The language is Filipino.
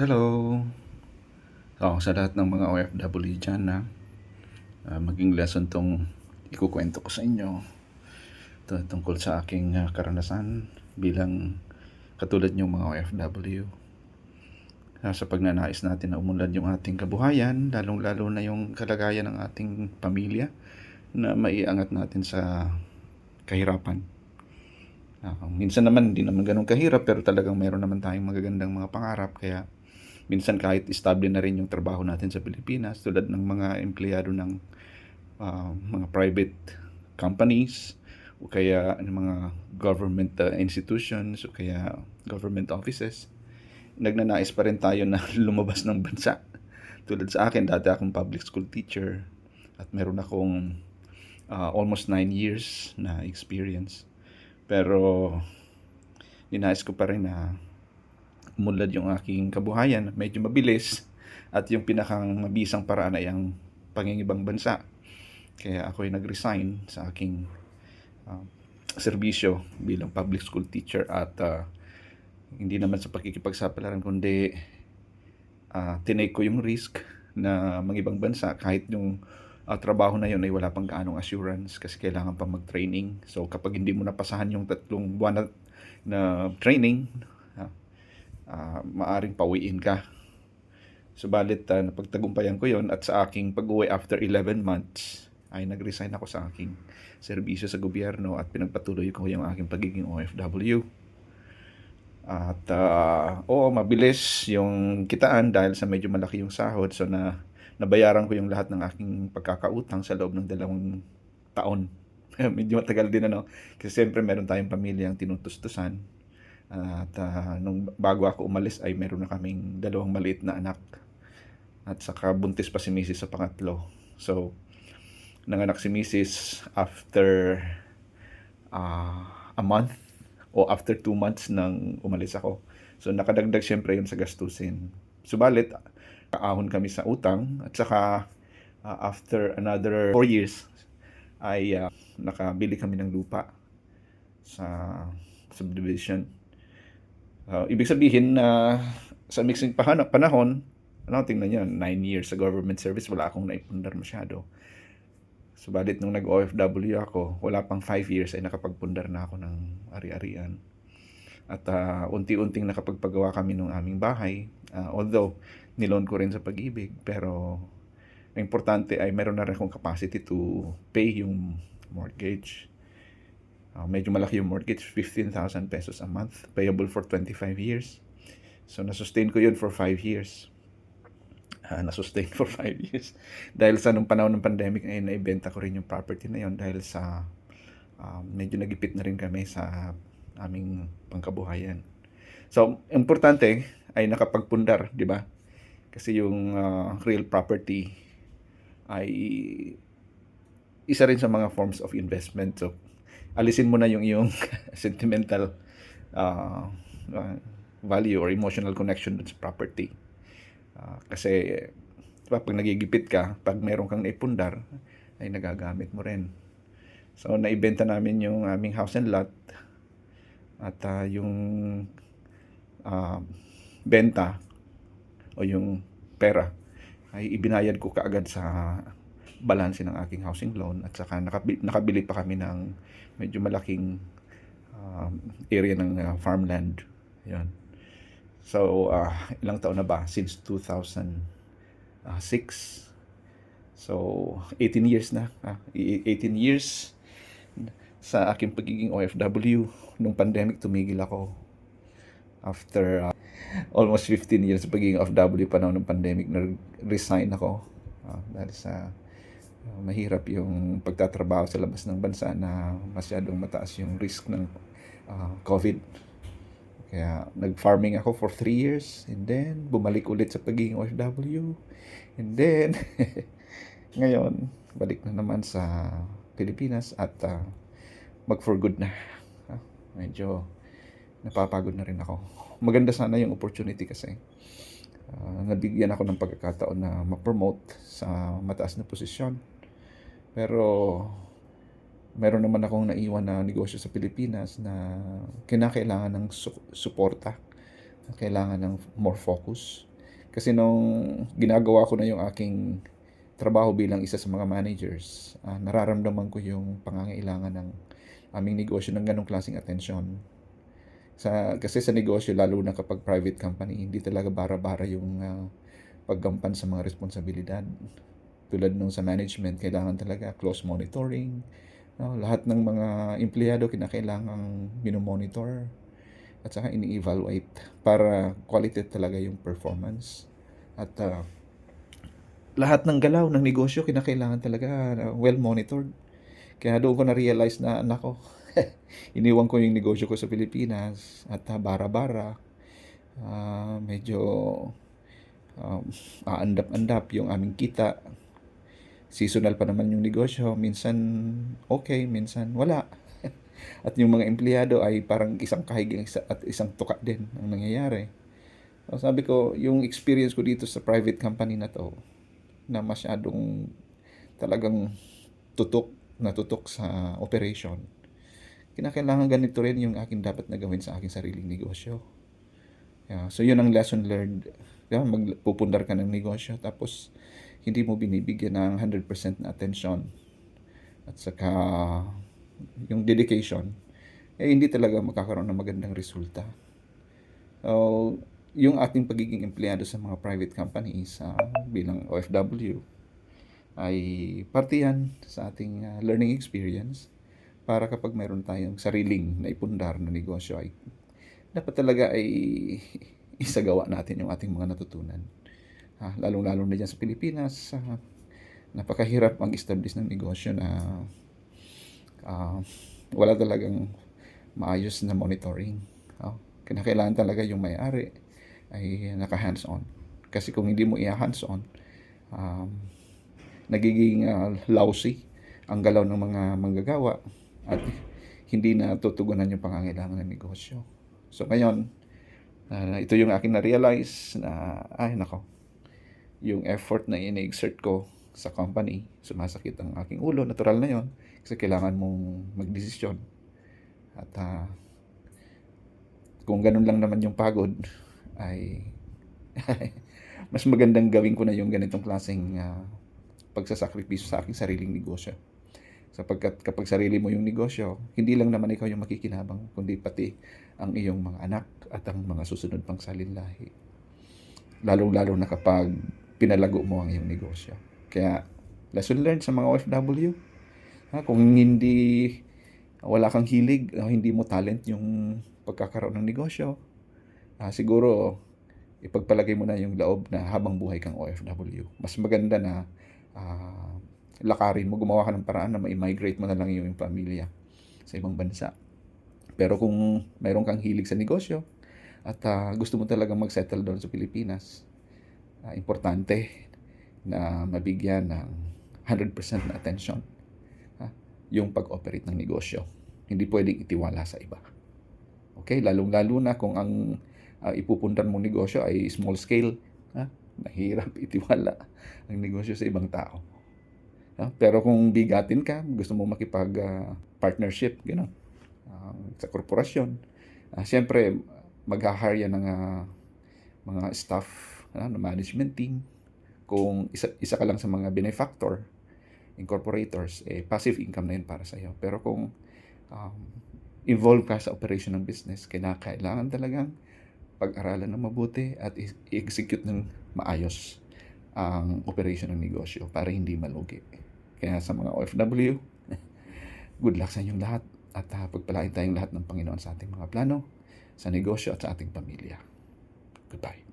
Hello! So, sa lahat ng mga OFW dyan na ah, maging lesson tong ikukwento ko sa inyo Ito, tungkol sa aking ah, karanasan bilang katulad yung mga OFW. Ah, sa pagnanais natin na umunlad yung ating kabuhayan, lalong-lalo na yung kalagayan ng ating pamilya na maiangat natin sa kahirapan. Ah, minsan naman hindi naman ganun kahirap pero talagang meron naman tayong magagandang mga pangarap kaya minsan kahit estable na rin yung trabaho natin sa Pilipinas tulad ng mga empleyado ng ah, mga private companies o kaya ng mga government ah, institutions o kaya government offices nagnanais pa rin tayo na lumabas ng bansa. Tulad sa akin dati akong public school teacher at meron akong ah, almost 9 years na experience. Pero ninais ko pa rin na umunlad yung aking kabuhayan medyo mabilis at yung pinakang mabisang paraan ay ang pangingibang bansa kaya ako ay nag-resign sa aking ah, serbisyo bilang public school teacher at ah, hindi naman sa pakikipagsapalaran kundi ah, tinake ko yung risk na mangibang bansa kahit yung ah, trabaho na yun ay wala pang gaanong assurance kasi kailangan pa mag-training. So kapag hindi mo napasahan yung tatlong buwan na, na training, ah, maaring pauwiin ka. Subalit ah, napagtagumpayan ko yon at sa aking pag-uwi after 11 months ay nag-resign ako sa aking serbisyo sa gobyerno at pinagpatuloy ko yung aking pagiging OFW. At ah, oo, mabilis yung kitaan dahil sa medyo malaki yung sahod. So na nabayaran ko yung lahat ng aking pagkakautang sa loob ng dalawang taon. medyo matagal din ano. Kasi siyempre meron tayong pamilyang tinutustusan. At ah, nung bago ako umalis ay meron na kaming dalawang maliit na anak. At saka buntis pa si Mrs. sa pangatlo. So, nanganak si Mrs. after ah, a month o after two months nang umalis ako. So nakadagdag syempre yun sa gastusin. Subalit, kaahon kami sa utang at saka ah, after another four years ay ah, nakabili kami ng lupa sa subdivision. Ah, ibig sabihin na sa mixing panahon, ano, tingnan nyo, 9 years sa government service, wala akong naipundar masyado. Subalit nung nag-OFW ako, wala pang 5 years ay nakapagpundar na ako ng ari-arian. At ah, unti-unting nakapagpagawa kami ng aming bahay. Ah, although, nilon ko rin sa pag-ibig, pero ang importante ay meron na rin akong capacity to pay yung mortgage. Medyo malaki yung mortgage, 15,000 pesos a month, payable for 25 years. So, nasustain ko yun for 5 years uh, na-sustain for 5 years. dahil sa nung panahon ng pandemic ay naibenta ko rin yung property na yon dahil sa um, medyo nagipit na rin kami sa aming pangkabuhayan. So, importante ay nakapagpundar, di ba? Kasi yung uh, real property ay isa rin sa mga forms of investment. So, alisin mo na yung yung sentimental uh, uh, value or emotional connection dun sa property. Ah, kasi diba, pag nagigipit ka, pag meron kang naipundar, ay nagagamit mo rin. So, naibenta namin yung aming house and lot at ah, yung ah, benta o yung pera ay ibinayad ko kaagad sa balanse ng aking housing loan at saka nakabili, nakabili pa kami ng medyo malaking um, area ng uh, farmland. Yan. So, uh, ilang taon na ba? Since 2006. So, 18 years na. Ah, 18 years sa aking pagiging OFW. Nung pandemic, tumigil ako. After uh, almost 15 years pagiging OFW pa ng pandemic, nag-resign ako. Uh, dahil sa mahirap yung pagtatrabaho sa labas ng bansa na masyadong mataas yung risk ng uh, COVID. Kaya nag-farming ako for 3 years and then bumalik ulit sa pagiging OFW. And then ngayon balik na naman sa Pilipinas at uh, mag for good na. Uh, medyo napapagod na rin ako. Maganda sana yung opportunity kasi. Uh, nabigyan ako ng pagkakataon na ma-promote sa mataas na posisyon. Pero meron naman akong naiwan na negosyo sa Pilipinas na kinakailangan ng su- suporta. Kailangan ng more focus. Kasi nung ginagawa ko na yung aking trabaho bilang isa sa mga managers, ah, nararamdaman ko yung pangangailangan ng aming negosyo ng ganong klaseng atensyon. Sa, kasi sa negosyo, lalo na kapag private company, hindi talaga bara-bara yung ah, paggampan sa mga responsibilidad. Tulad nung sa management, kailangan talaga close monitoring. No? Lahat ng mga empleyado kinakailangang minomonitor at saka ini-evaluate para quality talaga yung performance. At ah, lahat ng galaw ng negosyo kinakailangan talaga ah, well monitored. Kaya doon ko na-realize na nako, iniwan ko yung negosyo ko sa Pilipinas at ah, bara-bara. Ah, medyo um, aandap-andap yung aming kita. Seasonal pa naman yung negosyo. Minsan okay, minsan wala. At yung mga empleyado ay parang isang kahig at isang tuka din ang nangyayari. So, sabi ko, yung experience ko dito sa private company na to, na masyadong talagang tutok na tutok sa operation, kinakailangan ganito rin yung akin dapat na gawin sa aking sariling negosyo. Yeah, so yun ang lesson learned. Yeah, magpupundar ka ng negosyo tapos hindi mo binibigyan ng 100% na attention at saka yung dedication, eh hindi talaga makakaroon ng magandang resulta. So, yung ating pagiging empleyado sa mga private companies ah, bilang OFW ay parte yan sa ating ah, learning experience para kapag mayroon tayong sariling na ipundar na negosyo ay dapat talaga ay isagawa natin yung ating mga natutunan. Ah, lalong-lalo na dyan sa Pilipinas, ah, napakahirap mag-establish ng negosyo na ah, wala talagang maayos na monitoring. Oh, kinakailangan talaga yung may-ari ay naka-hands-on. Kasi kung hindi mo i-hands-on, um, nagiging ah, lousy ang galaw ng mga manggagawa at hindi na tutugunan yung pangangailangan ng negosyo. So ngayon, ah, ito yung akin na-realize na, ay nako, yung effort na in-exert ko sa company, sumasakit ang aking ulo, natural na yon kasi kailangan mong magdesisyon. At ah, kung ganun lang naman yung pagod, ay mas magandang gawin ko na yung ganitong klaseng ah, pagsasakripisyo sa aking sariling negosyo. Sapagkat kapag sarili mo yung negosyo, hindi lang naman ikaw yung makikinabang, kundi pati ang iyong mga anak at ang mga susunod pang salinlahi. Lalong-lalo na kapag pinalago mo ang iyong negosyo. Kaya, lesson learned sa mga OFW. Ha, kung hindi wala kang hilig, hindi mo talent yung pagkakaroon ng negosyo, ah, siguro ipagpalagay mo na yung loob na habang buhay kang OFW. Mas maganda na ah, lakarin mo, gumawa ka ng paraan na ma-migrate mo na lang yung pamilya sa ibang bansa. Pero kung mayroon kang hilig sa negosyo at ah, gusto mo talagang mag-settle doon sa Pilipinas, ah, importante na mabigyan ng 100% na attention ha, yung pag-operate ng negosyo. Hindi pwedeng itiwala sa iba. Okay, lalong-lalo na kung ang uh, ipupuntan mong negosyo ay small scale, ha? Mahirap itiwala ang negosyo sa ibang tao. Ha? Pero kung bigatin ka, gusto mo makipag uh, partnership, gano'n, uh, sa korporasyon, uh, siyempre mag-hire yan ng uh, mga staff, uh, management team. Kung isa, isa ka lang sa mga benefactor, incorporators, eh, passive income na yun para sa iyo. Pero kung um, involved ka sa operation ng business, kailangan talagang pag-aralan ng mabuti at i-execute ng maayos ang operation ng negosyo para hindi malugi. Kaya sa mga OFW, good luck sa inyong lahat at uh, pagpalain tayong lahat ng Panginoon sa ating mga plano, sa negosyo at sa ating pamilya. Goodbye.